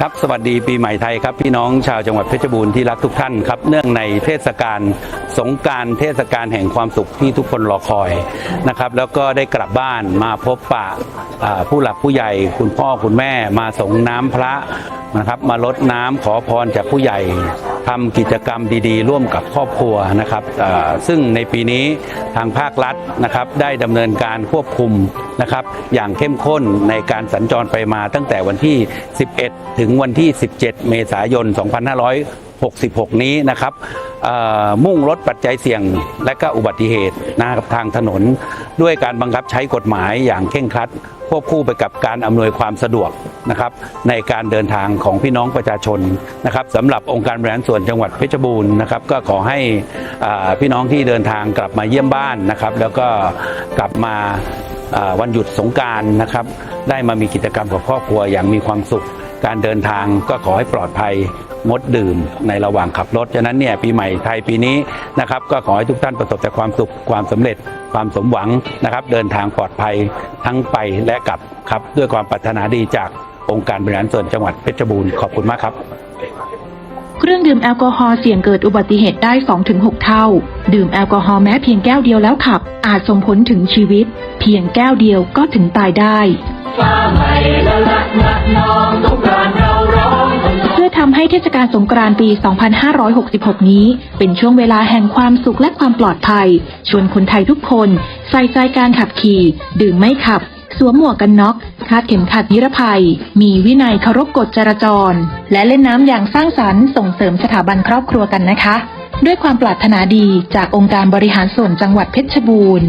ครับสวัสดีปีใหม่ไทยครับ พี่น้องชาวจังหวัดเพชรบูรณ์ที่รักทุกท่านครับ เนื่องในเทศกาลสงการเทศกาลแห่งความสุขที่ทุกคนรอคอยนะครับ แล้วก็ได้กลับบ้านมาพบปะผู้หลักผู้ใหญ่คุณพ่อคุณแม่มาส่งน้ำพระนะครับ มาลดน้ำขอพรจากผู้ใหญ่ ทำกิจกรรมดี ๆ ร่วมกับครอบครัวนะครับซึ่งในปีนี้ทางภาครัฐนะครับได้ดำเนินการควบคุมนะครับอย่างเข้มข้นในการสัญจรไปมาตั้งแต่วันที่ 11 ถึงวันที่ 17 เมษายน 2500 66 นี้นะครับมุ่งลดปัจจัยเสี่ยงและก็อุบัติเหตุนะครับทางถนน ด้วยการบังคับใช้กฎหมายอย่างเคร่งครัดควบคู่ไปกับการอำนวยความสะดวกนะครับในการเดินทางของพี่น้องประชาชนนะครับสำหรับองค์การบริหารส่วนจังหวัดเพชรบูรณ์นะครับก็ขอให้พี่น้องที่เดินทางกลับมาเยี่ยมบ้านนะครับ แล้วก็กลับมาวันหยุดสงการนะครับ ได้มามีกิจกรรมกับครอบครัวอย่างมีความสุข การเดินทางก็ขอให้ปลอดภัยงดดื่มในระหว่างขับรถ ฉะนั้นเนี่ยปีใหม่ไทยปีนี้นะครับก็ขอให้ทุกท่านประสบแต่ความสุขความสำเร็จความสมหวังนะครับ เดินทางปลอดภัยทั้งไปและกลับครับ ด้วยความปรารถนาดีจากองค์การบริหารส่วนจังหวัดเพชรบูรณ์ขอบคุณมากครับ เครื่องดื่มแอลกอฮอล์เสี่ยงเกิดอุบัติเหตุได้ 2-6 เท่า ดื่มแอลกอฮอล์แม้เพียงแก้วเดียวแล้วขับ อาจส่งผลถึงชีวิต เพียงแก้วเดียวก็ถึงตายได้ ทำให้เทศกาลสงกรานต์ปี 2566 นี้ เป็นช่วงเวลาแห่งความสุขและความปลอดภัย ชวนคนไทยทุกคน ใส่ใจการขับขี่ ดื่มไม่ขับ สวมหมวกกันน็อก คาดเข็มขัดนิรภัย มีวินัยเคารพกฎจราจร และเล่นน้ำอย่างสร้างสรรค์ส่งเสริมสถาบันครอบครัวกันนะคะ ด้วยความปรารถนาดีจากองค์การบริหารส่วนจังหวัดเพชรบูรณ์